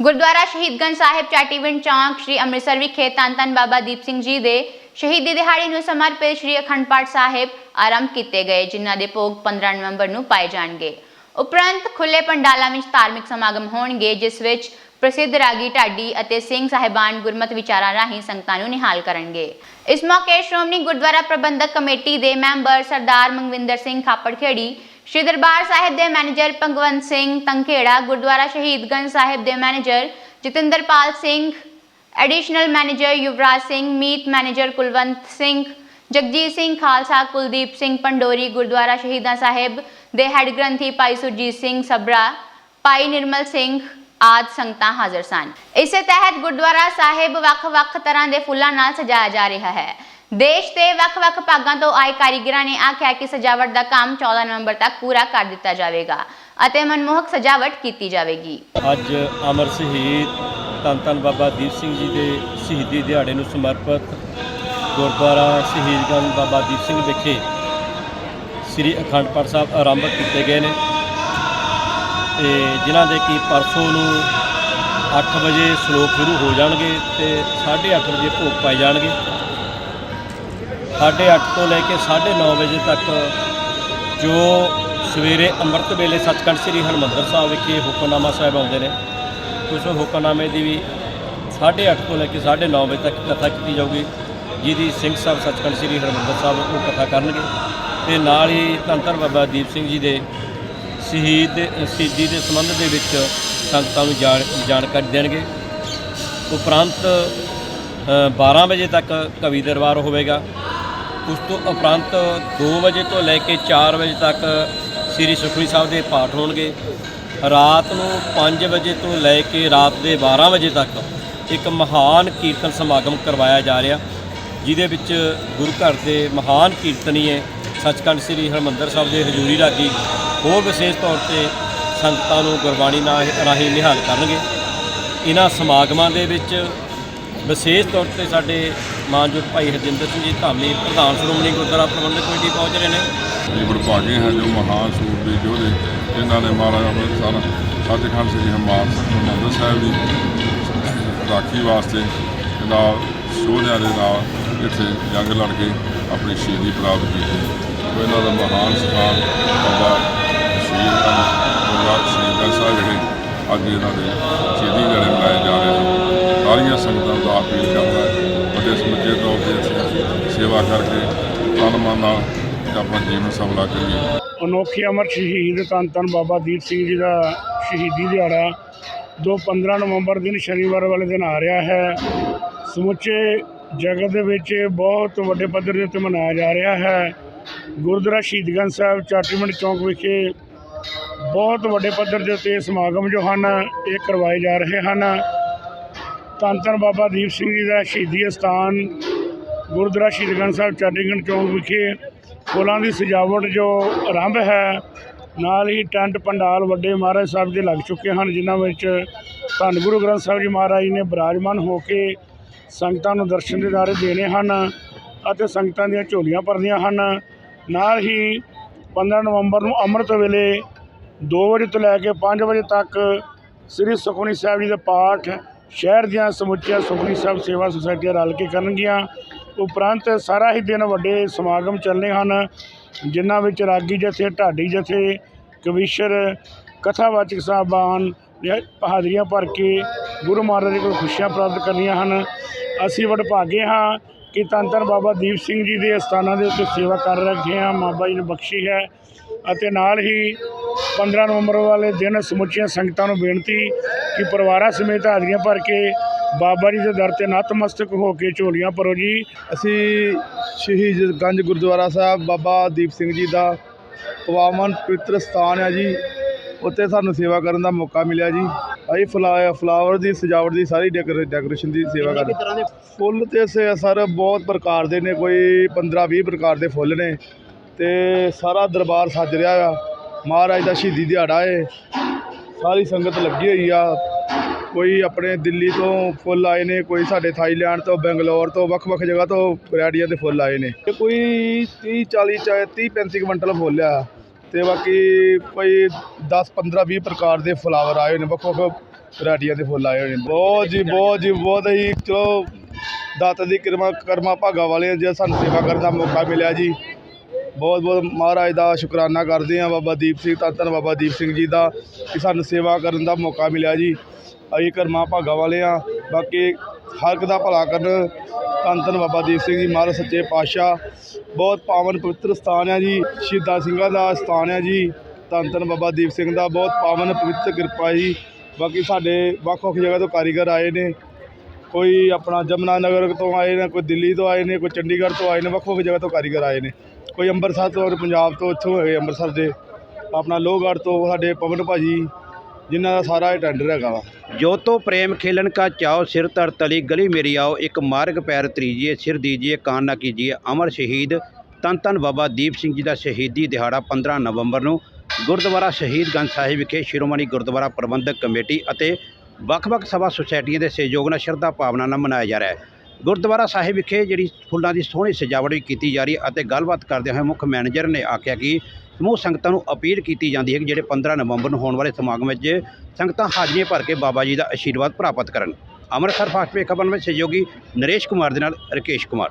ਗੁਰਦੁਆਰਾ ਸ਼ਹੀਦਗੰਜ ਸਾਹਿਬ ਚਾਟੀਵਿੰਡ ਚੌਂਕ ਸ੍ਰੀ ਅੰਮ੍ਰਿਤਸਰ ਵਿਖੇ ਧੰਨ ਬਾਬਾ ਦੀਪ ਸਿੰਘ ਜੀ ਦੇ ਸ਼ਹੀਦੀ ਦਿਹਾੜੇ ਨੂੰ ਸਮਰਪਿਤ ਸ੍ਰੀ ਅਖੰਡ ਪਾਠ ਸਾਹਿਬ ਆਰੰਭ ਕੀਤੇ ਗਏ, ਜਿਨ੍ਹਾਂ ਦੇ ਭੋਗ 15 ਨਵੰਬਰ ਨੂੰ ਪਾਏ ਜਾਣਗੇ। ਉਪਰੰਤ ਖੁੱਲੇ ਪੰਡਾਲਾਂ ਵਿੱਚ ਧਾਰਮਿਕ ਸਮਾਗਮ ਹੋਣਗੇ, ਜਿਸ ਵਿੱਚ ਪ੍ਰਸਿੱਧ ਰਾਗੀ ਢਾਡੀ ਅਤੇ ਸਿੰਘ ਸਾਹਿਬਾਨ ਗੁਰਮਤ ਵਿਚਾਰਾਂ ਰਾਹੀਂ ਸੰਗਤਾਂ ਨੂੰ ਨਿਹਾਲ ਕਰਨਗੇ। ਇਸ ਮੌਕੇ ਸ਼੍ਰੋਮਣੀ ਗੁਰਦੁਆਰਾ ਪ੍ਰਬੰਧਕ ਕਮੇਟੀ ਦੇ ਮੈਂਬਰ ਸਰਦਾਰ ਮੰਗਵਿੰਦਰ ਸਿੰਘ ਖਾਪੜਖੇੜੀ ਸ਼੍ਰੀ ਦਰਬਾਰ ਸਾਹਿਬ ਦੇ ਮੈਨੇਜਰ ਭਗਵੰਤ ਸਿੰਘ ਤੰਖੇੜਾ ਗੁਰਦੁਆਰਾ ਸ਼ਹੀਦਗੰਜ ਸਾਹਿਬ ਦੇ manager Jatinderpal Singh, additional manager Yuvraj Singh, ਮੀਤ ਮੈਨੇਜਰ ਕੁਲਵੰਤ ਸਿੰਘ, ਜਗਜੀਤ ਸਿੰਘ ਖਾਲਸਾ, ਕੁਲਦੀਪ ਸਿੰਘ ਪੰਡੋਰੀ, ਗੁਰਦੁਆਰਾ ਸ਼ਹੀਦਾਂ ਸਾਹਿਬ ਦੇ ਹੈੱਡ ਗ੍ਰੰਥੀ ਭਾਈ ਸੁਰਜੀਤ ਸਿੰਘ ਸਬਰਾ ਭਾਈ ਨਿਰਮਲ ਸਿੰਘ ਆਦ ਸੰਗਤਾਂ ਹਾਜ਼ਰ ਸਨ। ਇਸੇ ਤਹਿਤ ਗੁਰਦੁਆਰਾ ਸਾਹਿਬ ਵੱਖ-ਵੱਖ ਤਰ੍ਹਾਂ ਦੇ ਫੁੱਲਾਂ ਨਾਲ ਸਜਾਇਆ ਜਾ ਰਿਹਾ ਹੈ। ਦੇਸ਼ ਦੇ ਵੱਖ-ਵੱਖ ਭਾਗਾਂ ਤੋਂ ਆਏ ਕਾਰੀਗਰਾਂ ਨੇ ਆਖਿਆ ਕਿ ਸਜਾਵਟ ਦਾ ਕੰਮ 14 ਨਵੰਬਰ ਤੱਕ ਪੂਰਾ ਕਰ ਦਿੱਤਾ ਜਾਵੇਗਾ ਅਤੇ ਮਨਮੋਹਕ ਸਜਾਵਟ ਕੀਤੀ ਜਾਵੇਗੀ। ਅੱਜ ਅਮਰ ਸ਼ਹੀਦ ਧੰਨ ਧੰਨ ਬਾਬਾ ਦੀਪ ਸਿੰਘ ਜੀ ਦੇ ਸ਼ਹੀਦੀ ਦਿਹਾੜੇ ਨੂੰ ਸਮਰਪਿਤ ਗੁਰਦੁਆਰਾ ਸ਼ਹੀਦਗੰਜ ਬਾਬਾ ਦੀਪ ਸਿੰਘ ਵਿਖੇ ਸ੍ਰੀ ਅਖੰਡ ਪਾਠ ਸਾਹਿਬ ਆਰੰਭ ਕੀਤੇ ਗਏ ਨੇ। ਤੇ ਜਿਨ੍ਹਾਂ ਦੇ ਕੀ ਪਰਸੋਂ ਨੂੰ 8 ਵਜੇ ਸ਼ਲੋਕ ਸ਼ੁਰੂ ਹੋ ਜਾਣਗੇ ਤੇ 8:30 ਵਜੇ ਭੋਗ ਪਾਏ ਜਾਣਗੇ। 8:30 ਤੋਂ ਲੈ ਕੇ 9:30 ਵਜੇ ਤੱਕ ਜੋ ਸਵੇਰੇ ਅੰਮ੍ਰਿਤ ਵੇਲੇ ਸੱਚਖੰਡ ਸ੍ਰੀ ਹਰਿਮੰਦਰ ਸਾਹਿਬ ਵਿਖੇ ਹੁਕਮਨਾਮਾ ਸਾਹਿਬ ਆਉਂਦੇ ਨੇ ਉਸ ਹੁਕਮਨਾਮੇ ਦੀ ਵੀ 8:30 ਤੋਂ ਲੈ ਕੇ 9:30 ਵਜੇ ਤੱਕ ਕਥਾ ਕੀਤੀ ਜਾਊਗੀ ਜਿਹਦੀ ਸਿੰਘ ਸਾਹਿਬ ਸੱਚਖੰਡ ਸ੍ਰੀ ਹਰਿਮੰਦਰ ਸਾਹਿਬ ਉਹ ਕਥਾ ਕਰਨਗੇ। ਤੇ ਨਾਲ ਹੀ ਧੰਤਰ ਬਾਬਾ ਦੀਪ ਸਿੰਘ ਜੀ ਦੇ ਸ਼ਹੀਦ ਦੇ ਸ਼ਹੀਦੀ ਦੇ ਸੰਬੰਧ ਦੇ ਵਿੱਚ ਸੰਗਤਾਂ ਨੂੰ ਜਾਣ ਜਾਣਕਾਰੀ ਦੇਣਗੇ। ਉਪਰੰਤ ਅ, 12 ਵਜੇ ਤੱਕ ਕਵੀ ਦਰਬਾਰ ਹੋਵੇਗਾ। ਉਸ ਤੋਂ ਉਪਰੰਤ 2 ਵਜੇ ਤੋਂ ਲੈ ਕੇ 4 ਵਜੇ ਤੱਕ ਸ੍ਰੀ ਸੁਖਮਨੀ ਸਾਹਿਬ ਦੇ ਪਾਠ ਹੋਣਗੇ। ਰਾਤ ਨੂੰ 5 ਵਜੇ ਤੋਂ ਲੈ ਕੇ ਰਾਤ ਦੇ 12 ਵਜੇ ਤੱਕ ਇੱਕ ਮਹਾਨ ਕੀਰਤਨ ਸਮਾਗਮ ਕਰਵਾਇਆ ਜਾ ਰਿਹਾ, ਜਿਹਦੇ ਵਿੱਚ ਗੁਰੂ ਘਰ ਦੇ ਮਹਾਨ ਕੀਰਤਨੀਏ ਸੱਚਖੰਡ ਸ੍ਰੀ ਹਰਿਮੰਦਰ ਸਾਹਿਬ ਦੇ ਹਜ਼ੂਰੀ ਰਾਗੀ ਹੋਰ ਵਿਸ਼ੇਸ਼ ਤੌਰ ਤੇ ਸੰਗਤਾਂ ਨੂੰ ਗੁਰਬਾਣੀ ਰਾਹੀਂ ਨਿਹਾਲ ਕਰਨਗੇ। ਇਹਨਾਂ ਸਮਾਗਮਾਂ ਦੇ ਵਿੱਚ ਵਿਸ਼ੇਸ਼ ਤੌਰ ਤੇ ਸਾਡੇ ਮਾਨਯੋਗ ਭਾਈ ਹਰਜਿੰਦਰ ਸਿੰਘ ਜੀ, ਧਾਮੀ ਪ੍ਰਧਾਨ ਸ਼੍ਰੋਮਣੀ ਗੁਰਦੁਆਰਾ ਪ੍ਰਬੰਧਕ ਕਮੇਟੀ ਪਹੁੰਚ ਰਹੇ ਨੇ। ਇਹ ਵਡਭਾਗੇ ਹਨ ਜੋ ਮਹਾਨ ਸੂਰ ਦੇ ਯੋਧੇ, ਜਿਨ੍ਹਾਂ ਨੇ ਮਹਾਰਾਜਾ ਅੰਮ੍ਰਿਤਸਰ, ਸੱਚਖੰਡ ਸ੍ਰੀ ਹਰਿਮੰਦਰ ਸਾਹਿਬ ਦੀ ਰਾਖੀ ਵਾਸਤੇ ਨਾਲ ਸੋਹਣਿਆਂ ਦੇ ਨਾਲ ਇੱਥੇ ਜੰਗ ਲੜ ਕੇ ਆਪਣੀ ਸ਼ਹੀਦੀ ਪ੍ਰਾਪਤ ਕੀਤੀ। ਉਹ ਇਹਨਾਂ ਦਾ ਮਹਾਨ ਸਥਾਨ ਬਾਬਾ ਸ਼ਹੀਦ ਦਾ ਬਾਬਾ ਸ਼ਹੀਦ ਸਾਹਿਬ ਜਿਹੜੇ ਅੱਜ ਇਹਨਾਂ ਦੇ ਸ਼ਹੀਦੀ ਦਿਹਾੜੇ ਮਨਾਏ ਜਾ ਰਹੇ ਹਨ ਸਾਰੀਆਂ ਸੰਗਤਾਂ ਦਾ ਅਪੀਲ ਕਰਦਾ ਸੇਵਾ ਕਰਕੇ ਤਨ ਮਨ ਨਾਲ ਆਪਣਾ ਜੀਵਨ ਸਫਲਾ ਕਰੀਏ ਅਨੋਖੀ ਅਮਰ ਸ਼ਹੀਦ ਧੰਨ ਧੰਨ ਬਾਬਾ ਦੀਪ ਸਿੰਘ ਜੀ ਦਾ ਸ਼ਹੀਦੀ ਦਿਹਾੜਾ ਜੋ 15 ਨਵੰਬਰ ਦਿਨ ਸ਼ਨੀਵਾਰ ਵਾਲੇ ਦਿਨ ਆ ਰਿਹਾ ਹੈ। ਸਮੁੱਚੇ ਜਗਤ ਦੇ ਵਿੱਚ ਬਹੁਤ ਵੱਡੇ ਪੱਧਰ ਦੇ ਉੱਤੇ ਮਨਾਇਆ ਜਾ ਰਿਹਾ ਹੈ। ਗੁਰਦੁਆਰਾ ਸ਼ਹੀਦਗੰਜ ਸਾਹਿਬ, ਚਾਟੀਮੰਡ ਚੌਂਕ ਵਿਖੇ ਬਹੁਤ ਵੱਡੇ ਪੱਧਰ ਦੇ ਉੱਤੇ ਸਮਾਗਮ ਜੋ ਹਨ, ਇਹ ਕਰਵਾਏ ਜਾ ਰਹੇ ਹਨ। ਧੰਨ ਧੰਨ ਬਾਬਾ ਦੀਪ ਸਿੰਘ ਜੀ ਦਾ ਸ਼ਹੀਦੀ ਅਸਥਾਨ ਗੁਰਦੁਆਰਾ ਸ਼੍ਰੀ ਸ਼ਹੀਦਗੰਜ ਸਾਹਿਬ ਚਾਟੀਗੰਜ ਚੌਂਕ ਵਿਖੇ ਫੁੱਲਾਂ ਦੀ ਸਜਾਵਟ ਜੋ ਆਰੰਭ ਹੈ, ਨਾਲ ਹੀ ਟੈਂਟ ਪੰਡਾਲ ਵੱਡੇ ਮਹਾਰਾਜ ਸਾਹਿਬ ਦੇ ਲੱਗ ਚੁੱਕੇ ਹਨ, ਜਿਨ੍ਹਾਂ ਵਿੱਚ ਧੰਨ ਗੁਰੂ ਗ੍ਰੰਥ ਸਾਹਿਬ ਜੀ ਮਹਾਰਾਜ ਨੇ ਬਿਰਾਜਮਾਨ ਹੋ ਕੇ ਸੰਗਤਾਂ ਨੂੰ ਦਰਸ਼ਨ ਦਿਦਾਰੇ ਦੇਣੇ ਹਨ ਅਤੇ ਸੰਗਤਾਂ ਦੀਆਂ ਝੋਲੀਆਂ ਭਰਦੀਆਂ ਹਨ। ਨਾਲ ਹੀ 15 ਨਵੰਬਰ ਨੂੰ ਅੰਮ੍ਰਿਤ ਵੇਲੇ 2 ਵਜੇ ਤੋਂ ਲੈ ਕੇ 5 ਵਜੇ ਤੱਕ ਸ੍ਰੀ ਸੁਖਮਨੀ ਸਾਹਿਬ ਜੀ ਦਾ ਪਾਠ ਸ਼ਹਿਰ ਦੀਆਂ ਸਮੁੱਚੀਆਂ ਸੁਖਮਨੀ ਸਾਹਿਬ ਸੇਵਾ ਸੁਸਾਇਟੀਆਂ ਰਲ ਕੇ ਕਰਨਗੀਆਂ। ਉਪਰੰਤ ਸਾਰਾ ਹੀ ਦਿਨ ਵੱਡੇ ਸਮਾਗਮ ਚੱਲਣੇ ਹਨ, ਜਿਨ੍ਹਾਂ ਵਿੱਚ ਰਾਗੀ ਜਥੇ, ਢਾਡੀ ਜਥੇ, ਕਵੀਸ਼ਰ, ਕਥਾਵਾਚਕ ਸਾਹਿਬਾਨ ਨੇ ਹਾਜ਼ਰੀਆਂ ਭਰ ਕੇ ਗੁਰੂ ਮਹਾਰਾਜ ਦੇ ਕੋਲ ਖੁਸ਼ੀਆਂ ਪ੍ਰਾਪਤ ਕਰਨੀਆਂ ਹਨ। ਅਸੀਂ ਵਡਭਾਗੇ ਹਾਂ ਕਿ ਧੰਨ ਧੰਨ ਬਾਬਾ ਦੀਪ ਸਿੰਘ ਜੀ ਦੇ ਅਸਥਾਨਾਂ ਦੇ ਉੱਤੇ ਸੇਵਾ ਕਰ ਰਹੇ ਹਾਂ। ਮਾਬਾ ਜੀ ਨੇ ਬਖਸ਼ੀ ਹੈ ਅਤੇ ਨਾਲ ਹੀ 15 ਨਵੰਬਰ ਵਾਲੇ ਦਿਨ ਸਮੁੱਚੀਆਂ ਸੰਗਤਾਂ ਨੂੰ ਬੇਨਤੀ ਕਿ ਪਰਿਵਾਰਾਂ ਸਮੇਤ ਹਾਜ਼ਰੀਆਂ ਭਰ ਕੇ ਬਾਬਾ ਜੀ ਦੇ ਦਰ ਤੇ ਨਤਮਸਤਕ ਹੋ ਕੇ ਝੋਲੀਆਂ ਭਰੋ ਜੀ। ਅਸੀਂ ਸ਼ਹੀਦ ਗੰਜ ਗੁਰਦੁਆਰਾ ਸਾਹਿਬ ਬਾਬਾ ਦੀਪ ਸਿੰਘ ਜੀ ਦਾ ਪਵਾਮਨ ਪਵਿੱਤਰ ਸਥਾਨ ਹੈ ਜੀ। ਉੱਥੇ ਸਾਨੂੰ ਸੇਵਾ ਕਰਨ ਦਾ ਮੌਕਾ ਮਿਲਿਆ ਜੀ। ਅਸੀਂ ਫਲਾ ਫਲਾਵਰ ਦੀ ਸਜਾਵਟ ਦੀ ਸਾਰੀ ਡੈਕੋਰੇ- ਡੈਕੋਰੇਸ਼ਨ ਦੀ ਸੇਵਾ ਕਰ ਤਰ੍ਹਾਂ ਦੇ ਫੁੱਲ ਤੇ ਸ- ਸਰ ਬਹੁਤ ਪ੍ਰਕਾਰ ਦੇ ਨੇ ਕੋਈ 15 20 ਪ੍ਰਕਾਰ ਦੇ ਫੁੱਲ ਨੇ। ਤੇ ਸਾਰਾ ਦਰਬਾਰ ਸੱਜ ਰਿਹਾ ਆ। ਮਹਾਰਾਜ ਦਾ ਸ਼ਹੀਦੀ ਦਿਹਾੜਾ ਏ। ਸਾਰੀ ਸੰਗਤ ਲੱਗੀ ਹੋਈ ਆ। ਕੋਈ ਆਪਣੇ ਦਿੱਲੀ ਤੋਂ ਫੁੱਲ ਆਏ ਨੇ, ਕੋਈ ਸਾਡੇ ਥਾਈਲੈਂਡ ਤੋਂ, ਬੰਗਲੌਰ ਤੋਂ ਵੱਖ-ਵੱਖ ਜਗ੍ਹਾ ਤੋਂ ਵੈਰਾਈਟੀਆਂ ਦੇ ਫੁੱਲ ਆਏ ਨੇ। ਤੇ ਕੋਈ 30 40 ਚ 30 35 ਕੁਇੰਟਲ ਫੁੱਲ ਆ। ਤੇ ਬਾਕੀ ਕੋਈ 10 15 20 ਪ੍ਰਕਾਰ ਦੇ ਫਲਾਵਰ ਆਏ ਨੇ ਵੱਖ-ਵੱਖ ਵੈਰਾਈਟੀਆਂ ਦੇ ਫੁੱਲ ਆਏ ਹੋਏ ਨੇ। ਬਹੁਤ ਜੀ ਬਹੁਤ ਜੀ, ਬਹੁਤ ਹੀ, ਚਲੋ, ਦਾਤਾ ਦੀ ਕਿਰਮਾ, ਕਰਮਾ ਭਾਗਾ ਵਾਲੇ ਹਾਂ ਜੇ ਸਾਨੂੰ ਸੇਵਾ ਕਰਨ ਦਾ ਮੌਕਾ ਮਿਲਿਆ ਜੀ। ਬਹੁਤ ਬਹੁਤ ਮਹਾਰਾਜ ਦਾ ਸ਼ੁਕਰਾਨਾ ਕਰਦੇ ਹਾਂ ਬਾਬਾ ਦੀਪ ਸਿੰਘ, ਧੰਨ ਧੰਨ ਬਾਬਾ ਦੀਪ ਸਿੰਘ ਜੀ ਦਾ ਕਿ ਸਾਨੂੰ ਸੇਵਾ ਕਰਨ ਦਾ ਮੌਕਾ ਮਿਲਿਆ ਜੀ। ਅਸੀਂ ਕਰਮਾ ਭਾਗਾ ਵਾਲੇ ਹਾਂ। ਬਾਕੀ ਹਰ ਇੱਕ ਦਾ ਭਲਾ ਕਰਨ। ਧੰਨ ਧੰਨ ਬਾਬਾ ਦੀਪ ਸਿੰਘ ਜੀ, ਮਹਾਰਾਜ ਸੱਚੇ ਪਾਤਸ਼ਾਹ। ਬਹੁਤ ਪਾਵਨ ਪਵਿੱਤਰ ਸਥਾਨ ਆ ਜੀ। ਸ਼ਹੀਦਾਂ ਸਿੰਘਾਂ ਦਾ ਸਥਾਨ ਆ ਜੀ। ਧੰਨ ਧੰਨ ਬਾਬਾ ਦੀਪ ਸਿੰਘ ਦਾ ਬਹੁਤ ਪਾਵਨ ਪਵਿੱਤਰ ਕਿਰਪਾ ਜੀ। ਬਾਕੀ ਸਾਡੇ ਵੱਖ ਵੱਖ ਜਗ੍ਹਾ ਤੋਂ ਕਾਰੀਗਰ ਆਏ ਨੇ। ਕੋਈ ਆਪਣਾ ਜਮਨਾ ਨਗਰ ਤੋਂ ਆਏ ਨੇ, ਕੋਈ ਦਿੱਲੀ ਤੋਂ ਆਏ ਨੇ, ਕੋਈ ਚੰਡੀਗੜ੍ਹ ਤੋਂ ਆਏ ਨੇ, ਵੱਖ ਵੱਖ ਜਗ੍ਹਾ ਤੋਂ ਕਾਰੀਗਰ ਆਏ ਨੇ। ਕੋਈ ਅੰਮ੍ਰਿਤਸਰ ਤੋਂ ਔਰ ਪੰਜਾਬ ਤੋਂ ਇੱਥੋਂ ਹੈਗੇ ਅੰਮ੍ਰਿਤਸਰ ਦੇ, ਆਪਣਾ ਲੋਹਗੜ੍ਹ ਤੋਂ ਸਾਡੇ ਪਵਨ ਭਾਜੀ, ਜਿਨ੍ਹਾਂ ਦਾ ਸਾਰਾ ਇਹ ਟੈਂਡਰ ਹੈਗਾ ਵਾ। ਜੋਤੋ ਪ੍ਰੇਮ ਖੇਲਣ ਕਾ ਚਾਓ ਸਿਰ ਤਰ ਤਲੀ ਗਲੀ ਮੇਰੀ ਆਓ, ਇੱਕ ਮਾਰਗ ਪੈਰ ਤਰੀਜੀਏ, ਸਿਰ ਦੀਜੀਏ, ਕਾਨ ਨਾ ਕੀਜੀਏ, ਅਮਰ ਸ਼ਹੀਦ ਤਨ ਤਨ ਬਾਬਾ ਦੀਪ ਸਿੰਘ ਜੀ ਦਾ ਸ਼ਹੀਦੀ ਦਿਹਾੜਾ 15 ਨਵੰਬਰ ਨੂੰ। ਗੁਰਦੁਆਰਾ ਸ਼ਹੀਦਗੰਜ ਸਾਹਿਬ ਵਿਖੇ ਸ਼੍ਰੋਮਣੀ ਗੁਰਦੁਆਰਾ ਪ੍ਰਬੰਧਕ ਕਮੇਟੀ ਅਤੇ ਵੱਖ-ਵੱਖ ਸਭਾ ਸੁਸਾਇਟੀਆਂ ਦੇ ਸਹਿਯੋਗ ਨਾਲ ਸ਼ਰਧਾ ਭਾਵਨਾ ਨਾਲ ਮਨਾਇਆ ਜਾ ਰਿਹਾ ਹੈ। ਗੁਰਦੁਆਰਾ ਸਾਹਿਬ ਵਿਖੇ ਜਿਹੜੀ ਫੁੱਲਾਂ ਦੀ ਸੋਹਣੀ ਸਜਾਵਟ ਵੀ ਕੀਤੀ ਜਾ ਰਹੀ ਹੈ ਅਤੇ ਗੱਲਬਾਤ ਕਰਦੇ ਹੋਏ ਮੁੱਖ ਮੈਨੇਜਰ ਨੇ ਆਖਿਆ ਕਿ ਸਮੂਹ ਸੰਗਤਾਂ ਨੂੰ ਅਪੀਲ ਕੀਤੀ ਜਾਂਦੀ ਹੈ ਕਿ ਜਿਹੜੇ 15 ਨਵੰਬਰ ਨੂੰ ਹੋਣ ਵਾਲੇ ਸਮਾਗਮ ਵਿੱਚ ਸੰਗਤਾਂ ਹਾਜ਼ਰੀਆਂ ਭਰ ਕੇ ਬਾਬਾ ਜੀ ਦਾ ਆਸ਼ੀਰਵਾਦ ਪ੍ਰਾਪਤ ਕਰਨ। ਅੰਮ੍ਰਿਤਸਰ ਫਾਸਟ ਵੇ ਖਬਰ ਵਿੱਚ ਸਹਿਯੋਗੀ ਨਰੇਸ਼ ਕੁਮਾਰ ਦੇ ਨਾਲ ਰਕੇਸ਼ ਕੁਮਾਰ।